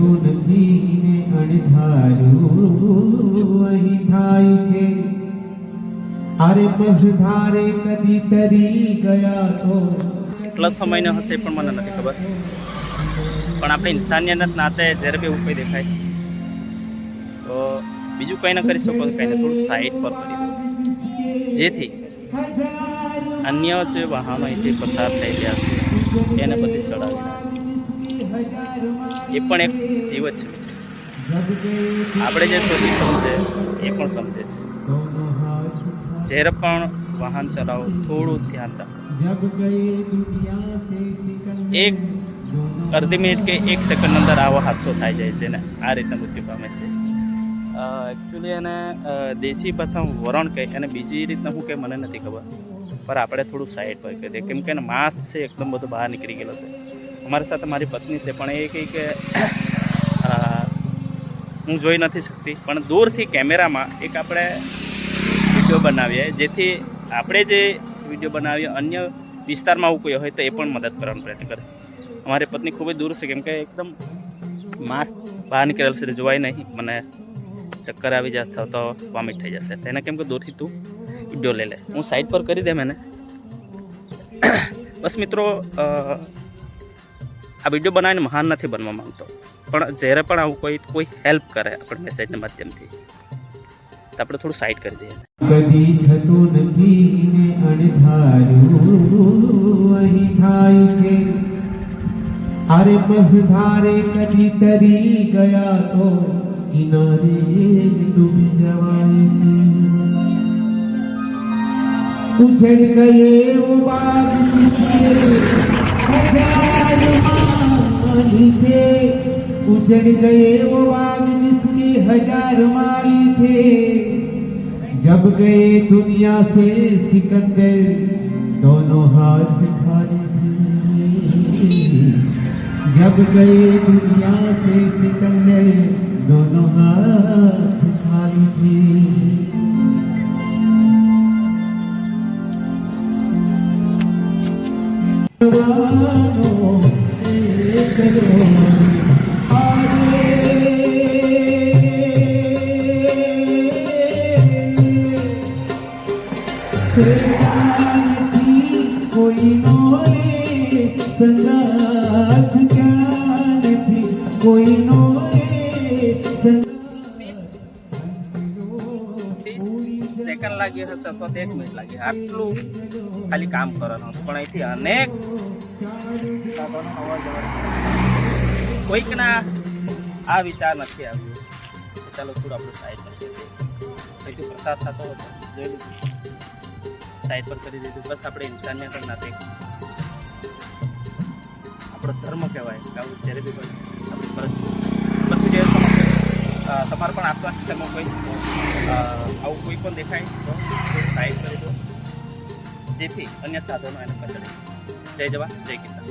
થતું નથી ને અણધાર્યું અહીં થાય છે. અરે મસધારે કદી તરી ગયા તો. કેટલા સમયનો હશે પણ મને નથી ખબર. પણ આપણે ઇન્સાનિયત નાતે જ્યારે બી એવું દેખાય. તો બીજું કંઈ ન કરી શકો તો કંઈ થોડું સાઈડ પર કરી જેથી અન્ય જે વાહનો અહીંથી પસાર થઈ રહ્યા છે, એને બધી ચડાવી નાખે. એ પણ એક જીવ જ છે. આપણે જે સુધી સમજે, એ પણ સમજે છે. જ્યારે પણ વાહન ચલાવો, થોડું ધ્યાન રાખો. એક અડધી મિનિટ કે એક સેકન્ડ અંદર આવો હાદસો થાય જાય છે ને, આ રીતના મૃત્યુ પામે છે. એકચ્યુઅલી એને દેશી ભાષામાં વરણ કહે, અને બીજી રીતના શું કહે, મને નથી ખબર. પણ આપણે થોડું સાઈડ પર કહી દઈએ કેમ કે એને માસ્ક છે, એકદમ બધું બહાર નીકળી ગયેલો છે. અમારી સાથે મારી પત્ની છે, પણ એ કંઈ કે હું જોઈ નથી શકતી. પણ દૂરથી કેમેરામાં એક આપણે વીડિયો બનાવીએ, જેથી આપણે જે વીડિયો બનાવીએ, અન્ય વિસ્તારમાં આવું કોઈ હોય તો એ પણ મદદ કરવાનો પ્રયત્ન કરે. અમારી પત્ની ખૂબ જ દૂર છે, કેમ કે એકદમ માસ્ક બહાર નીકળેલ છે, જોવાય નહીં. મને ચક્કર આવી જશે તો વોમિટ થઈ જશે. તેને કેમ કે દૂરથી તું વીડિયો લઈ લે. હું સાઈડ પર કરી દે મેને. બસ મિત્રો આ વીડિયો બનાવીને મહાન નથી બનવા માંગતો. પણ જ્યારે પણ આવું કોઈ કોઈ હેલ્પ કરે આપણે મેસેજના માધ્યમથી, તો આપણે થોડું સાઈડ કરી દઈએ. કદી થતું નથી ને અણધારું અહીં થાય છે. અરે બસ ધારે કદી તરી ગયા તો કિનારે ડૂબી જવાય છે. ઉછળ ગયે બાગ કિસીએ उजड़ गए वो बाग जिसके हज़ार माली थे जब गए दुनिया से सिकंदर दोनों हाथ खाली थे। जब गए दुनिया से सिकंदर, दोनों हाथ खाली थे। કોઈ નોરે સંગાથ ક્યાં નથી? લાગી હશે તો એક મિનિટ લાગી. આટલું ખાલી કામ કરવાનું હતું પણ અહીંથી અનેક કોઈકના આ વિચાર નથી આવ્યો. ચાલો થોડું આપણું સાઈડ પર કરી દઈએ. અહીંથી પ્રસાદ થતો હતો જોઈ લીધું સાઈડ પર કરી દીધું. બસ આપણે ઇન્સાનિયત જ નથી આપણો ધર્મ કહેવાય. આવું જ્યારે બી આપણી ફરજ સમજો. અ, તમારે પણ આસપાસ તમે કોઈ આવું કોઈ પણ દેખાય તો સાઈડ કરી દો જેથી અન્ય સાધનો એને પકડે. જય જવા જય કિસાન.